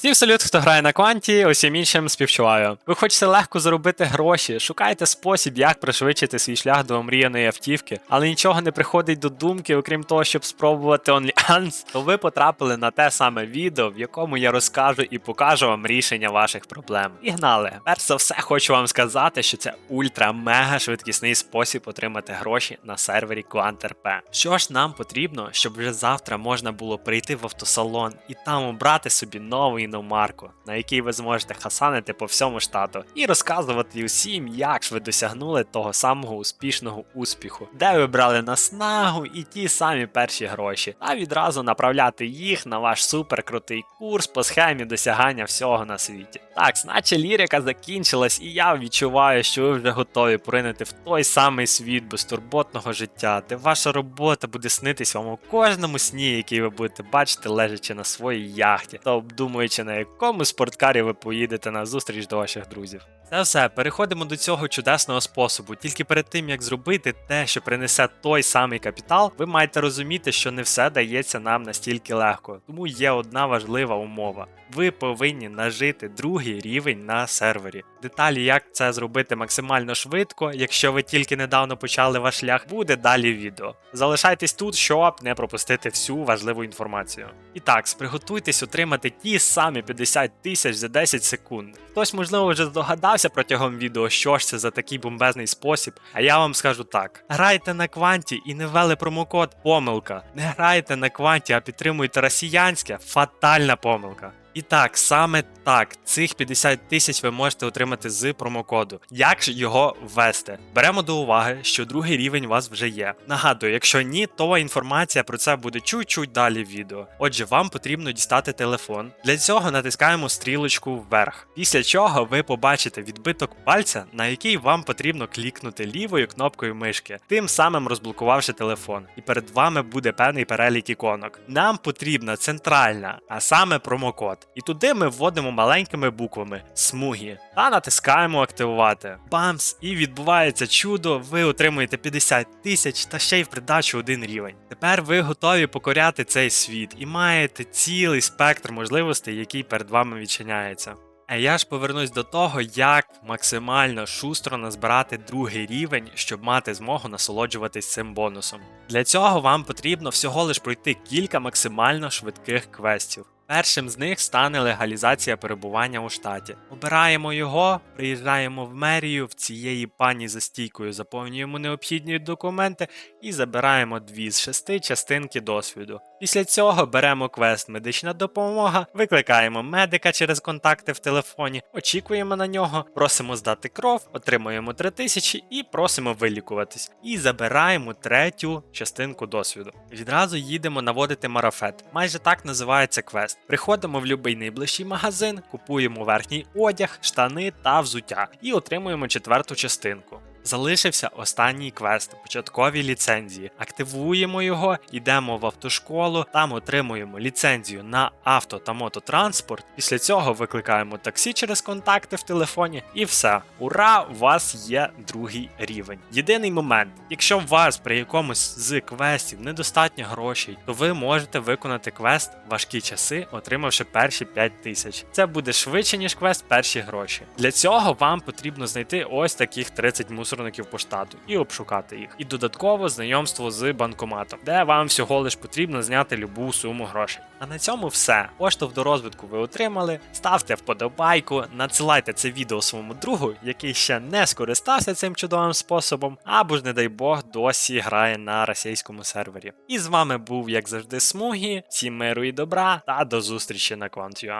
Всім салют, хто грає на кванті, усім іншим співчуваю. Ви хочете легко заробити гроші, шукаєте спосіб, як пришвидшити свій шлях до омріяної автівки, але нічого не приходить до думки, окрім того, щоб спробувати OnlyFans, то ви потрапили на те саме відео, в якому я розкажу і покажу вам рішення ваших проблем. Пігнали! Перш за все, хочу вам сказати, що це ультра-мега швидкісний спосіб отримати гроші на сервері QuantRP. Що ж нам потрібно, щоб вже завтра можна було прийти в автосалон і там обрати собі нову іномарку, на якій ви зможете хасанити по всьому штату, і розказувати усім, як ж ви досягнули того самого успішного успіху, де ви брали наснагу і ті самі перші гроші, а відразу направляти їх на ваш суперкрутий курс по схемі досягання всього на світі. Так, наче лірика закінчилась, і я відчуваю, що ви вже готові поринути в той самий світ безтурботного життя, де ваша робота буде снитись вам у кожному сні, який ви будете бачити, лежачи на своїй яхті, та обдумуючи, на якому спорткарі ви поїдете на зустріч до ваших друзів. Це все, переходимо до цього чудесного способу. Тільки перед тим як зробити те, що принесе той самий капітал, ви маєте розуміти, що не все дається нам настільки легко. Тому є одна важлива умова: ви повинні нажити другий рівень на сервері. Деталі, як це зробити максимально швидко, якщо ви тільки недавно почали ваш шлях, буде далі відео. Залишайтесь тут, щоб не пропустити всю важливу інформацію. І так, приготуйтесь отримати ті самі 50 тисяч за 10 секунд. Хтось, можливо, вже здогадався протягом відео, що ж це за такий бомбезний спосіб. А я вам скажу так: грайте на кванті і не ввели промокод помилка. Не грайте на кванті, а підтримуйте росіянське фатальна помилка. І так, саме так, цих 50 тисяч ви можете отримати з промокоду. Як ж його ввести? Беремо до уваги, що другий рівень у вас вже є. Нагадую, якщо ні, то інформація про це буде чуть-чуть далі в відео. Отже, вам потрібно дістати телефон. Для цього натискаємо стрілочку вверх. Після чого ви побачите відбиток пальця, на який вам потрібно клікнути лівою кнопкою мишки, тим самим розблокувавши телефон. І перед вами буде певний перелік іконок. Нам потрібна центральна, а саме промокод. І туди ми вводимо маленькими буквами смуги та натискаємо активувати. Бамс! І відбувається чудо, ви отримуєте 50 тисяч та ще й в придачу один рівень. Тепер ви готові покоряти цей світ і маєте цілий спектр можливостей, який перед вами відчиняється. А я ж повернусь до того, як максимально шустро назбирати другий рівень, щоб мати змогу насолоджуватись цим бонусом. Для цього вам потрібно всього лиш пройти кілька максимально швидких квестів. Першим з них стане легалізація перебування у штаті. Обираємо його, приїжджаємо в мерію, в цієї пані за стійкою заповнюємо необхідні документи і забираємо дві з шести частинки досвіду. Після цього беремо квест медична допомога, викликаємо медика через контакти в телефоні, очікуємо на нього, просимо здати кров, отримуємо 3000 і просимо вилікуватись. І забираємо третю частинку досвіду. Відразу їдемо наводити марафет. Майже так називається квест. Приходимо в будь-який найближчий магазин, купуємо верхній одяг, штани та взуття і отримуємо четверту частинку. Залишився останній квест початкові ліцензії. Активуємо його, йдемо в автошколу, там отримуємо ліцензію на авто та мототранспорт. Після цього викликаємо таксі через контакти в телефоні, і все. Ура! У вас є другий рівень. Єдиний момент, якщо у вас при якомусь з квестів недостатньо грошей, то ви можете виконати квест важкі часи, отримавши перші 5 тисяч. Це буде швидше, ніж квест перші гроші. Для цього вам потрібно знайти ось таких 30 мусорників по штату і обшукати їх. І додатково знайомство з банкоматом, де вам всього лиш потрібно зняти любу суму грошей. А на цьому все. Поштовх до розвитку ви отримали. Ставте вподобайку, надсилайте це відео своєму другу, який ще не скористався цим чудовим способом, або ж, не дай Бог, досі грає на російському сервері. І з вами був, як завжди, Смугі. Всім миру і добра та до зустрічі на Quant.ua.